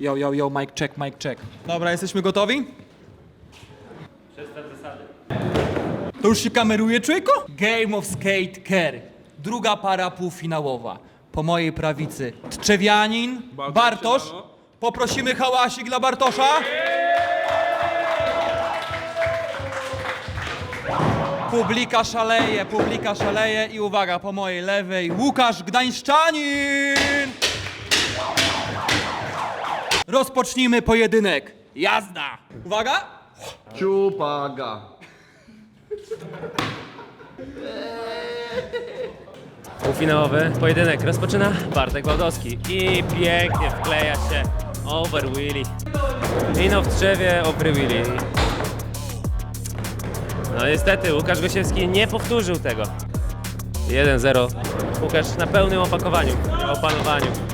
yo, yo, yo, mic check, mic check. Dobra, jesteśmy gotowi? To już się kameruje, człowieku? Game of Skate Care. Druga para półfinałowa. Po mojej prawicy Tczewianin, Bartosz. Poprosimy hałasik dla Bartosza. Publika szaleje, publika szaleje i uwaga, po mojej lewej Łukasz Gdańszczanin. Rozpocznijmy pojedynek. Jazda! Uwaga! Ciupaga. Półfinałowy pojedynek rozpoczyna Bartek Bałdowski i pięknie wkleja się over Willy. Ino w drzewie, over Willy. No niestety Łukasz Gosiewski nie powtórzył tego. 1-0. Łukasz na pełnym opakowaniu, opanowaniu.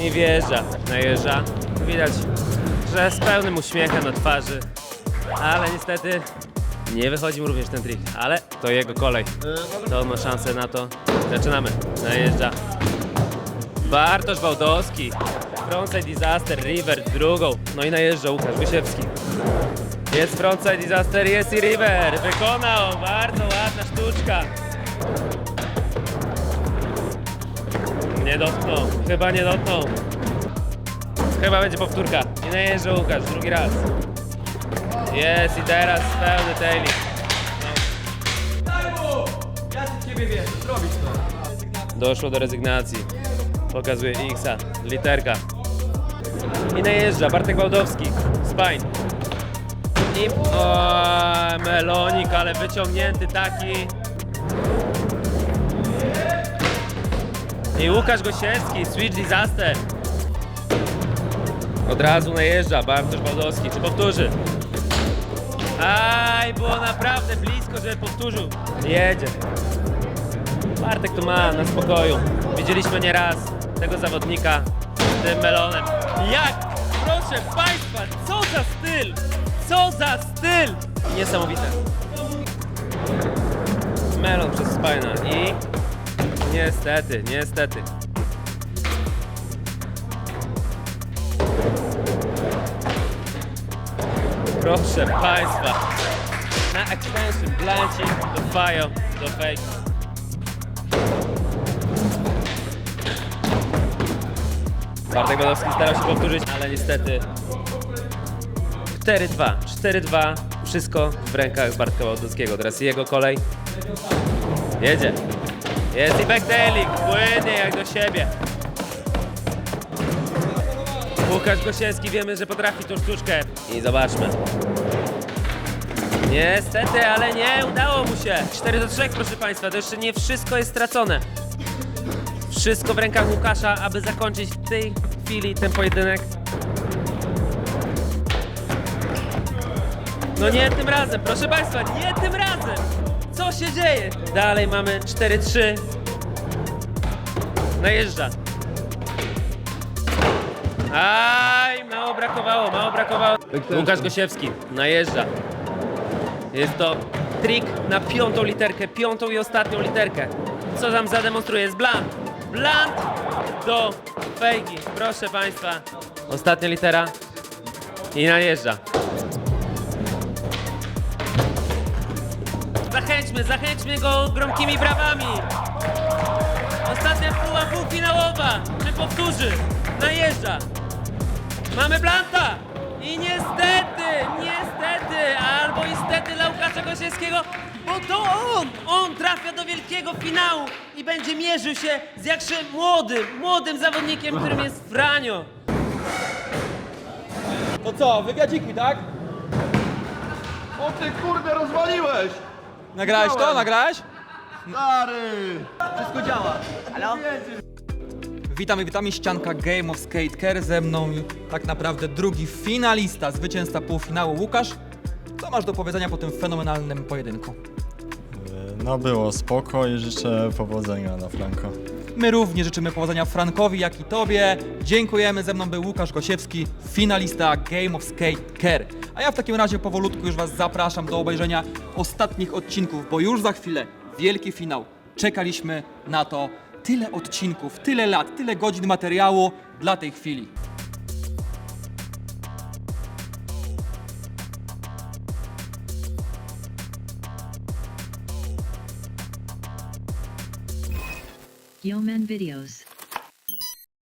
I wjeżdża, najeżdża. Widać, że z pełnym uśmiechem na twarzy. Ale niestety nie wychodzi mu również ten trik. Ale to jego kolej. To ma szansę na to. Zaczynamy. Najeżdża. Bartosz Bałdowski. Frontside Disaster, River drugą. No i najeżdża Łukasz Wysiewski. Jest frontside disaster, jest i River. Wykonał. Bardzo ładna sztuczka. Nie dotknął. Chyba nie dotknął. Chyba będzie powtórka. I najeżdża Łukasz drugi raz. Jest i teraz pełny tailing. Doszło do rezygnacji. Pokazuje Xa, literka. I najeżdża Bartek Bałdowski, spine. I o, melonik, ale wyciągnięty taki. I Łukasz Gosiewski, Switch Disaster. Od razu najeżdża Bartosz Bałdowski. Czy powtórzy? Aj, było naprawdę blisko, żeby powtórzył. Jedzie. Bartek to ma na spokoju. Widzieliśmy nieraz tego zawodnika z tym melonem. Jak? Proszę Państwa, co za styl! Co za styl! Niesamowite. Melon przez spina i niestety, niestety. Proszę Państwa, na extension blanci do fire, do fake. Bartek Badowski starał się powtórzyć, ale niestety 4-2, 4-2, wszystko w rękach Bartka Bałdowskiego. Teraz jego kolej. Jedzie. Jest i backtailing, płynie jak do siebie. Łukasz Gosiewski wiemy, że potrafi tą sztuczkę. I zobaczmy. Niestety, ale nie udało mu się. 4 do 3, proszę Państwa, to jeszcze nie wszystko jest stracone. Wszystko w rękach Łukasza, aby zakończyć w tej chwili ten pojedynek. No nie tym razem, proszę Państwa, nie tym razem! Się dzieje? Dalej mamy 4-3. Najeżdża. Aj, mało brakowało, mało brakowało. Łukasz Gosiewski najeżdża. Jest to trik na piątą literkę, piątą i ostatnią literkę. Co nam zademonstruje? Jest blunt. Blunt do fejgi. Proszę Państwa. Ostatnia litera i najeżdża. Zachęćmy, zachęćmy go gromkimi brawami. Ostatnia próba półfinałowa. Czy powtórzy? Najeżdża. Mamy Blanta! I niestety, niestety, albo niestety dla Łukasza Gosiewskiego, bo to on, on trafia do wielkiego finału i będzie mierzył się z jakże młodym, młodym zawodnikiem, którym jest Franio. To co, wywiadziki, tak? O ty kurde, rozwaliłeś! Nagrałeś to? Nagrałeś? Stary! Wszystko działa. Witamy, witamy, ścianka Game of Skate Care ze mną tak naprawdę drugi finalista, zwycięzca półfinału Łukasz. Co masz do powiedzenia po tym fenomenalnym pojedynku? No było spoko i życzę powodzenia na Franco. My również życzymy powodzenia Frankowi, jak i Tobie. Dziękujemy, ze mną był Łukasz Gosiewski, finalista Game of Skate Care. A ja w takim razie powolutku już Was zapraszam do obejrzenia ostatnich odcinków, bo już za chwilę wielki finał. Czekaliśmy na to tyle odcinków, tyle lat, tyle godzin materiału dla tej chwili. Yeoman Videos.